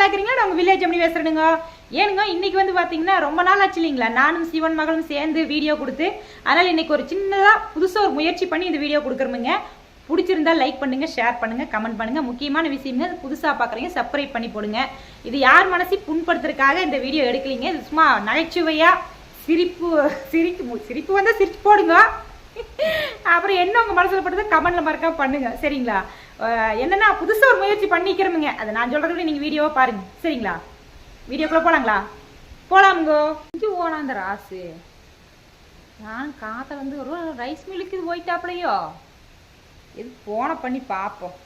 நல்லா நான் உங்கள் வில்லேஜ் எப்படி பேசுகிறேனுங்க ஏனுங்க இன்றைக்கி வந்து பார்த்தீங்கன்னா ரொம்ப நாள் ஆச்சு இல்லைங்களா? நானும் சிவன் மகளும் சேர்ந்து வீடியோ கொடுத்து அதனால் இன்னைக்கு ஒரு சின்னதாக புதுசாக ஒரு முயற்சி பண்ணி இந்த வீடியோ கொடுக்குறோமுங்க. பிடிச்சிருந்தா லைக் பண்ணுங்க ஷேர் பண்ணுங்க கமெண்ட் பண்ணுங்க. முக்கியமான விஷயங்க புதுசாக பார்க்குறீங்க சப்ஸ்கிரைப் பண்ணி போடுங்க. இது யார் மனசை புண்படுத்துறதுக்காக இந்த வீடியோ எடுக்கலீங்க. இது சும்மா நகைச்சுவையாக சிரிப்பு சிரிப்பு சிரிப்பு வந்தால் சிரிச்சு போடுங்க. அப்புறம் என்ன உங்கள் மனசில் படுறது கமெண்ட்டில் மறக்காம பண்ணுங்க. சரிங்களா? என்னன்னா புதுசா ஒரு முயற்சி பண்ணிக்கிறோமுங்க அதை நான் சொல்கிறத விட நீங்க வீடியோவை பாருங்க. சரிங்களா? வீடியோக்குள்ளே போகலாங்களா போகலாமுங்கோ இங்கே ஓனா அந்த ராசு. நான் காத்த வந்து ஒரு ரைஸ் மில்லுக்கு இது போயிட்டாப்லையோ. இது போன பண்ணி பார்ப்போம்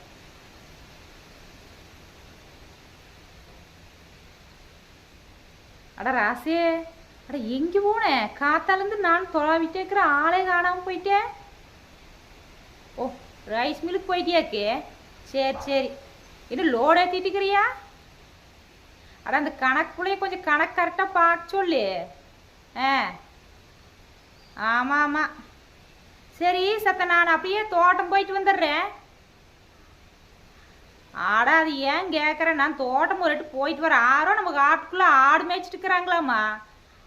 அட ராசே அட எங்கே போனேன் காத்தாலேருந்து நான் தொலாவிட்டே இருக்கிற ஆளே காணாமல் போயிட்டேன். ரைஸ் மில்லுக்கு போயிட்டியாக்கே சரி சரி. இன்னும் லோடு ஏற்றிட்டு இருக்கிறியா அட அந்த கணக்குள்ளேயே கொஞ்சம் கணக்கு கரெக்டாக பார்க்க சொல்லு. ஆ. ஆமாம் ஆமாம் சரி சத்த நான் அப்படியே தோட்டம் போயிட்டு வந்துடுறேன். ஆடா அது ஏன் கேட்குறேன் நான் தோட்டம் ஒரு போயிட்டு வரேன் ஆரோ நம்ம காட்டுக்குள்ளே ஆடு மேய்ச்சிட்டு இருக்கிறாங்களாம்மா.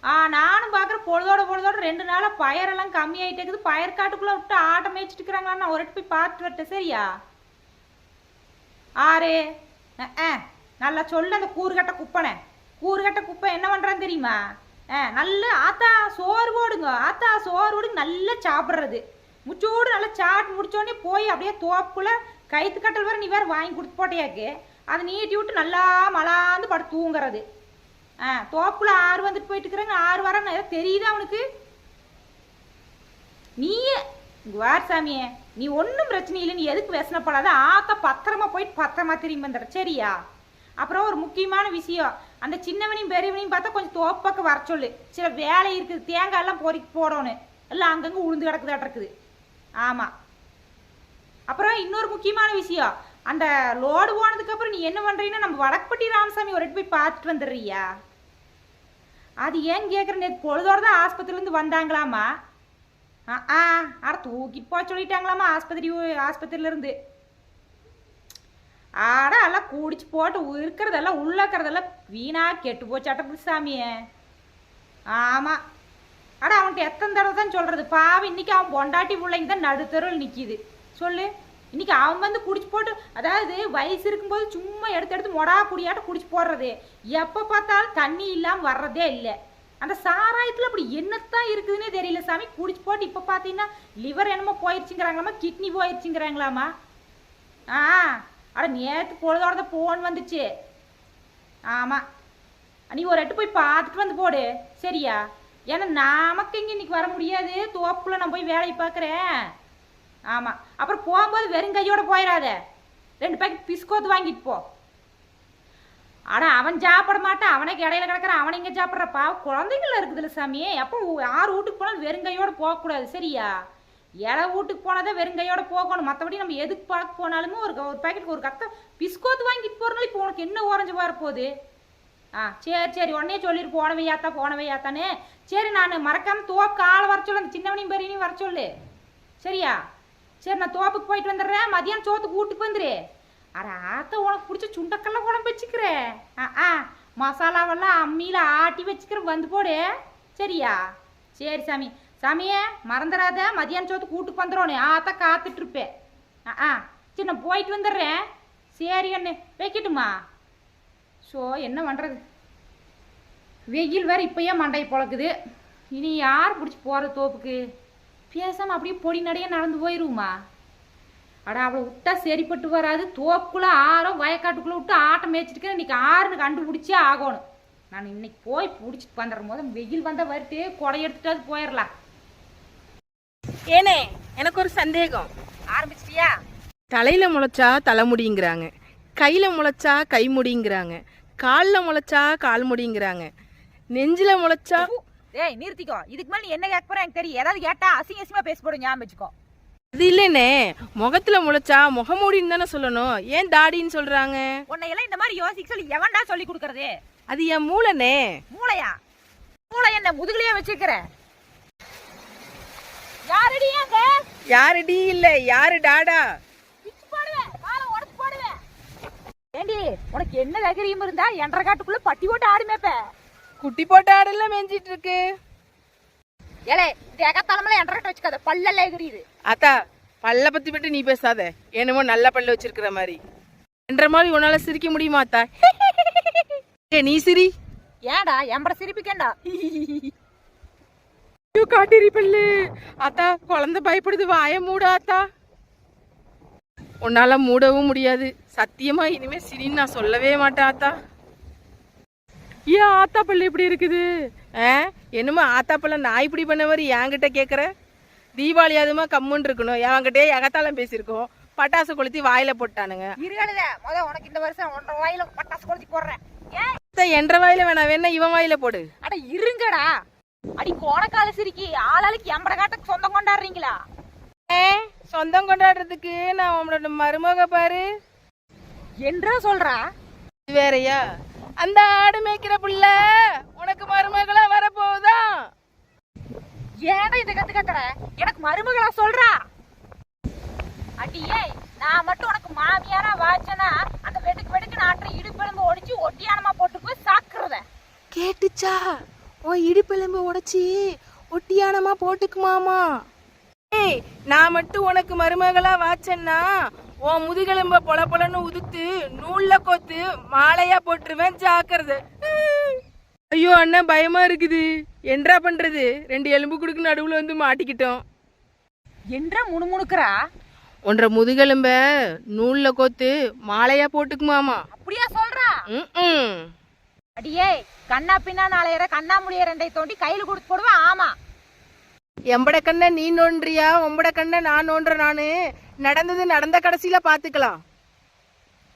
ஆ நானும் பார்க்குற பொழுதோட பொழுதோட ரெண்டு நாளாக பயரெல்லாம் கம்மி இருக்குது. பயிர் காட்டுக்குள்ளே விட்டு ஆட்டம் மேய்ச்சிட்டு இருக்கிறாங்களா நான் ஒரு போய் பார்த்துட்டு வரட்டேன். சரியா? ஆறு ஆ நல்லா சொல்லு அந்த கூறுகட்ட குப்பனை. கூறுகட்ட குப்பை என்ன பண்ணுறான்னு தெரியுமா? ஆ நல்ல ஆத்தா சோறு போடுங்க. ஆத்தா சோறு போடுங்க நல்லா சாப்பிட்றது. முச்சோடு நல்லா சாப்பிட்டு முடிச்சோடனே போய் அப்படியே தோப்புக்குள்ளே கைத்து கட்டல் வர நீ வேறு வாங்கி கொடுத்து போட்டியாக்கு. அதை நீட்டி விட்டு நல்லா மலாந்து படுத்து தூங்குறது. ஆ தோப்புக்குள்ள ஆறு வந்துட்டு போயிட்டு இருக்கிறாங்க ஆறு வரன்னு ஏதோ தெரியுதா அவனுக்கு நீயே இங்க வார் சாமியே. நீ ஒன்றும் பிரச்சனை இல்லை நீ எதுக்கு வேசனப்படாத ஆத்த பத்திரமா போயிட்டு பத்திரமா திரும்பி வந்துடுற சரியா? அப்புறம் ஒரு முக்கியமான விஷயம். அந்த சின்னவனையும் பெரியவனையும் பார்த்தா கொஞ்சம் தோப்பக்கம் வர சொல்லு. சில வேலை இருக்குது. தேங்காய் எல்லாம் பொறிக்கு போடணும். எல்லாம் அங்கங்கே உளுந்து கிடக்குதாட்டு இருக்குது. ஆமாம் அப்புறம் இன்னொரு முக்கியமான விஷயம். அந்த லோடு போனதுக்கப்புறம் நீ என்ன பண்ணுறீங்கன்னா நம்ம வடக்குப்பட்டி ராமசாமி ஒரு போய் பார்த்துட்டு வந்துடுறியா? அது ஏன் கேட்குற நேற்று பொழுதோடு தான் ஆஸ்பத்திரிலேருந்து வந்தாங்களாமா? ஆ ஆ அட தூக்கிட்டு போக சொல்லிட்டாங்களாமா ஆஸ்பத்திரி ஆஸ்பத்திரியிலேருந்து? ஆடா ஆட எல்லாம் குடிச்சு போட்டு இருக்கிறதெல்லாம் உள்ள இருக்கிறதெல்லாம் வீணா கெட்டு போச்சாட்ட சாமியே. ஆமாம் அட அவன்கிட்ட எத்தனை தடவை தான் சொல்கிறது பாவம் இன்னைக்கு அவன் பொண்டாட்டி பிள்ளைங்க தான் நடுத்தருள் நிற்கிது சொல்லு. இன்னைக்கு அவன் வந்து குடிச்சு போட்டு அதாவது வயசு இருக்கும்போது சும்மா எடுத்து எடுத்து மொடா குடியாட்ட குடிச்சு போடுறது. எப்போ பார்த்தாலும் தண்ணி இல்லாமல் வர்றதே இல்லை. அந்த சாராயத்தில் அப்படி என்னத்தான் இருக்குதுன்னே தெரியல சாமி. குடிச்சு போட்டு இப்போ பார்த்தீங்கன்னா லிவர் என்னமோ போயிடுச்சுங்கிறாங்களாமா கிட்னி போயிடுச்சுங்கிறாங்களாமா ஆ அட நேற்று பொழுதோட தான் ஃபோன் வந்துச்சு. ஆமாம் நீ ஒரு எட்டு போய் பார்த்துட்டு வந்து போடு. சரியா? ஏன்னா நமக்கு இங்கே இன்னைக்கு வர முடியாது? தோப்புல நான் போய் வேலையை பார்க்குறேன். ஆமாம் அப்புறம் போகும்போது வெறும் கையோட போயிடாத ரெண்டு பேக்கெட் பிஸ்கோத்து வாங்கிட்டு போ. ஆனால் அவன் சாப்பிட மாட்டான். அவனுக்கு இடையில கிடக்குறான். அவனை இங்கே சாப்பிட்றப்பா குழந்தைங்கள இருக்குதுல்ல சாமி. அப்போ யார் வீட்டுக்கு போனாலும் வெறும் கையோட போகக்கூடாது சரியா? இலை வீட்டுக்கு போனால் வெறும் கையோட போகணும். மற்றபடி நம்ம எதுக்கு பார்க்க போனாலுமே ஒரு ஒரு பேக்கெட்டுக்கு ஒரு கத்த பிஸ்கோத்து வாங்கிட்டு போகிறனால இப்போ உனக்கு என்ன ஓரஞ்சு வரப்போகுது ஆ சரி சரி. உடனே சொல்லிட்டு போனவை யாத்தா போனவை யாத்தானே சரி நான் மறக்காமல் தோப்புக்கு ஆளை வர சொல்லு. அந்த சின்னவனையும் பெரியனையும் வர சொல்லு. சரியா? சரி நான் தோப்புக்கு போயிட்டு வந்துடுறேன். மதியானம் சோத்துக்கு வீட்டுக்கு வந்துரு. அட ஆத்த உனக்கு பிடிச்ச சுண்டக்கெல்லாம் குழம்பு வச்சுக்கிறேன் ஆ ஆ மசாலாவெல்லாம் அம்மியில் ஆட்டி வச்சுக்கிறேன் வந்து போடு. சரியா? சரி சாமி. சாமியே மறந்துடாத. மதியானம் சோத்துக்கு வீட்டுக்கு வந்துடும் ஆத்தா காத்துட்டு இருப்பேன் ஆ ஆ. சரி நான் போயிட்டு வந்துடுறேன். சரி அண்ணே. வைக்கட்டுமா? ஸோ என்ன பண்ணுறது வெயில் வேறு இப்போயே மண்டையை பிழக்குது. இனி யார் பிடிச்சி போகிற தோப்புக்கு? பேசாமல் அப்படியே பொடி நடையே நடந்து போயிருமா அட அவளை விட்டா சரிப்பட்டு வராது. தோப்புக்குள்ளே ஆறோ வயக்காட்டுக்குள்ளே விட்டு ஆட்டம் மேய்ச்சிட்டு இன்னைக்கு ஆறுன்னு கண்டுபிடிச்சே ஆகணும். நான் இன்னைக்கு போய் பிடிச்சிட்டு வந்துடும் போது வெயில் வந்தால் வருட்டு கொடை எடுத்துட்டாது போயிடலாம் ஏனே எனக்கு ஒரு சந்தேகம். ஆரம்பிச்சிட்டியா? தலையில முளைச்சா தலைமுடிங்கிறாங்க. கையில முளைச்சா கைமுடிங்கிறாங்க. காலில் முளைச்சா கால் முடிங்கிறாங்க நெஞ்சில முளைச்சா ஏய் நிறுத்திக்கோ. இதுக்கு மேலே நீ என்ன கேட்க போற? எனக்கு தெரியும். ஏதாவது கேட்டா அசிங்க அசிங்கமா பேச போடும் ஞாபகம் வச்சுக்கோ. அது இல்லைனே முகத்துல முளைச்சா முகமூடின்னு தானே சொல்லணும். ஏன் தாடின்னு சொல்றாங்க? உன்னை எல்லாம் இந்த மாதிரி யோசிக்க சொல்லி எவன்டா சொல்லி கொடுக்கறது? அது என் மூளைனே மூளையா? மூளை என்ன முதுகுலயே வச்சிருக்கிற? யாரடியாங்க யாருடி இல்ல யாரு டாடா? ஏண்டி உனக்கு என்ன தைரியம் இருந்தா என்ற காட்டுக்குள்ள பட்டி போட்டு ஆடு மேப்ப குட்டி போட்ட ஆடெல்லாம் மேய்ஞ்சிட்டு இருக்கு ஏலே இந்த எகத்தாலமெல்லாம் என்ற காட்டு வச்சுக்காத. பல்லெல்லாம் எகிரியுது. அத்தா பல்ல பத்தி மட்டும் நீ பேசாத. என்னமோ நல்ல பல்ல வச்சிருக்கிற மாதிரி. என்ற மாதிரி உன்னால சிரிக்க முடியுமா அத்தா? ஏ நீ சிரி. ஏடா எம்பட சிரிப்பிக்கேண்டா? ஐயோ காட்டேரி பல்லு. அத்தா குழந்தை பயப்படுது வாய மூட அத்தா. உன்னால மூடவும் முடியாது. சத்தியமா இனிமே சிரின்னு நான் சொல்லவே மாட்டேன் ஆத்தா ஏன் ஆத்தா பல்லு இப்படி இருக்குது? ஆ? என்னமோ ஆத்தா பல்ல நான் இப்படி பண்ண மாதிரி என்கிட்ட கேட்குற தீபாவளி அதுமா கம்முன்னு இருக்கணும். என்கிட்டயே எகத்தாலம் பேசியிருக்கோம். பட்டாசு கொளுத்தி வாயில போட்டானுங்க. உனக்கு இந்த வருஷம் ஒன்றரை வாயில பட்டாசு கொளுத்தி போடுறேன். என்ற வாயில வேணாம் வேணா இவன் வாயில போடு. அட இருங்கடா. அடி கோணக்கால சிரிக்கி. ஆளாளுக்கு எம்பட காட்டுக்கு சொந்தம் கொண்டாடுறீங்களா? ஏ சொந்தம் கொண்டாடுறதுக்கு நான் உங்களோட மருமக பாரு. என்றா சொல்றா? இது வேறயா? அந்த ஆடு மேய்க்கிற புள்ள உனக்கு மருமகளா வரப்போகுதா? ஏடா இதை கத்து கத்துற? எனக்கு மருமகளா சொல்றா. அடியே நான் மட்டும் உனக்கு மாமியாரா வாச்சனா அந்த வெடுக்கு வெடுக்கு நாட்டுற இடுப்பெலும்பு ஒடிச்சு ஒட்டியானமா போட்டு போய் சாக்குறத. கேட்டுச்சா? உன் இடுப்பெலும்பு உடைச்சி ஒட்டியானமா போட்டுக்குமாமா. ஏய் நான் மட்டும் உனக்கு மருமகளா வாச்சன்னா உன் முதுகெலும்ப பொல பொலன்னு உதுத்து நூல்ல கோத்து மாலையா போட்டுருவேன் ஜாக்கிரதை. ஐயோ அண்ணன் பயமா இருக்குது. என்னடா பண்றது? ரெண்டு எலும்பு குடுக்கு நடுவுல வந்து மாட்டிக்கிட்டோம். என்றா முணுமுணுக்குறா? ஒன்றரை முதுகெலும்ப நூல்ல கோத்து மாலையா போட்டுக்குமாமா. அப்படியா சொல்றா? ம் அடியே கண்ணா பின்னா நாளையற கண்ணா முடிய ரெண்டை தோண்டி கையில கொடுத்து போடுவேன் ஆமா. எம்பட கண்ணை நீ நோன்றியா? உம்பட கண்ணை நான் நோன்ற நானு? நடந்தது நடந்த கடைசியில பாத்துக்கலாம்.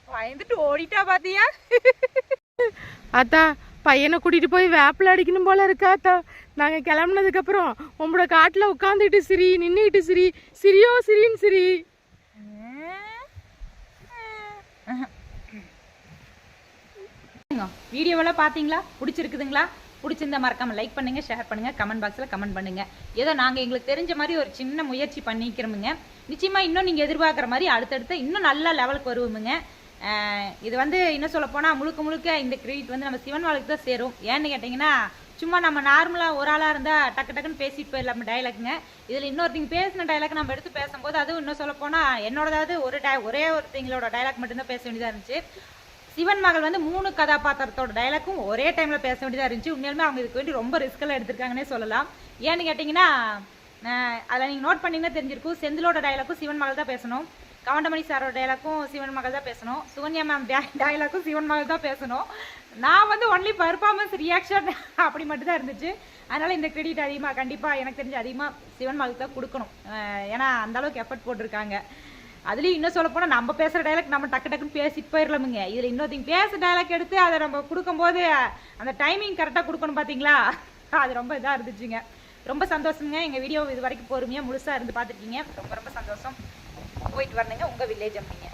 பயந்துட்டு ஓடிட்டா பாத்தியா? அத்தா பையனை கூட்டிட்டு போய் வேப்பில அடிக்கணும் போல இருக்கா அத்தா. நாங்க கிளம்புனதுக்கு அப்புறம் உங்களோட காட்டுல உட்காந்துட்டு சிரி நின்னுகிட்டு சிரி சிரியோ சிரின்னு சிரி. வீடியோவெல்லாம் பார்த்தீங்களா பிடிச்சிருக்குதுங்களா? பிடிச்சிருந்தா மறக்காமல் லைக் பண்ணுங்கள் ஷேர் பண்ணுங்கள் கமெண்ட் பாக்ஸில் கமெண்ட் பண்ணுங்க. ஏதோ நாங்கள் எங்களுக்கு தெரிஞ்ச மாதிரி ஒரு சின்ன முயற்சி பண்ணிக்கிறோமுங்க. நிச்சயமாக இன்னும் நீங்கள் எதிர்பார்க்குற மாதிரி அடுத்தடுத்து இன்னும் நல்ல லெவலுக்கு வருவோமுங்க. இது வந்து இன்னும் சொல்ல போனால் முழுக்க முழுக்க இந்த கிரெடிட் வந்து நம்ம சிவன் வாழ்க்கை தான் சேரும். ஏன்னு கேட்டிங்கன்னா சும்மா நம்ம நார்மலாக ஒரு ஆளாக இருந்தால் டக்கு டக்குன்னு பேசிட்டு போயிடலாம் டைலாக்குங்க இதில் இன்னொருத்தங்க பேசின டைலாக் நம்ம எடுத்து பேசும்போது அதுவும் இன்னும் சொல்ல போனால் என்னோடதாவது ஒரு டை ஒரே ஒருத்தங்களோட டைலாக் மட்டும்தான் பேச வேண்டியதாக இருந்துச்சு. சிவன் மகள் வந்து மூணு கதாபாத்திரத்தோட டைலாக்கும் ஒரே டைமில் பேச வேண்டியதாக இருந்துச்சு. உண்மையிலுமே அவங்க இதுக்கு வேண்டி ரொம்ப ரிஸ்கெல்லாம் எடுத்திருக்காங்கன்னே சொல்லலாம். ஏன்னு கேட்டிங்கன்னா அஹ், அதில் நீங்கள் நோட் பண்ணிங்கன்னா தெரிஞ்சிருக்கும். செந்திலோட டைலாக்கும் சிவன் மகள் தான் பேசணும். கவண்டமணி சாரோட டைலாக்கும் சிவன் மகள் தான் பேசணும். சுகன்யா மேம் டைலாக்கும் சிவன் மகள் தான் பேசணும். நான் வந்து ஒன்லி பர்ஃபார்மன்ஸ் ரியாக்ஷன் அப்படி மட்டும்தான் இருந்துச்சு. அதனால் இந்த கிரெடிட் அதிகமாக கண்டிப்பாக எனக்கு தெரிஞ்சு அதிகமாக சிவன் மகளுக்கு தான் கொடுக்கணும். ஏன்னா அந்த அளவுக்கு எஃபர்ட் போட்டிருக்காங்க. அதுலயும் இன்னும் சொல்ல போனா நம்ம பேசுற டைலாக் நம்ம டக்கு டக்குன்னு பேசிட்டு போயிடலாமுங்க இதுல இன்னொருத்தங்க பேச டைலாக் எடுத்து அதை நம்ம கொடுக்கும்போது அந்த டைமிங் கரெக்டா கொடுக்கணும் பாத்தீங்களா? அது ரொம்ப இதா இருந்துச்சுங்க. ரொம்ப சந்தோஷங்க எங்க வீடியோ இது வரைக்கும் பொறுமையா முழுசா இருந்து பார்த்துருக்கீங்க. ரொம்ப ரொம்ப சந்தோஷம். போயிட்டு வரணுங்க. உங்க வில்லேஜ் அப்படிங்க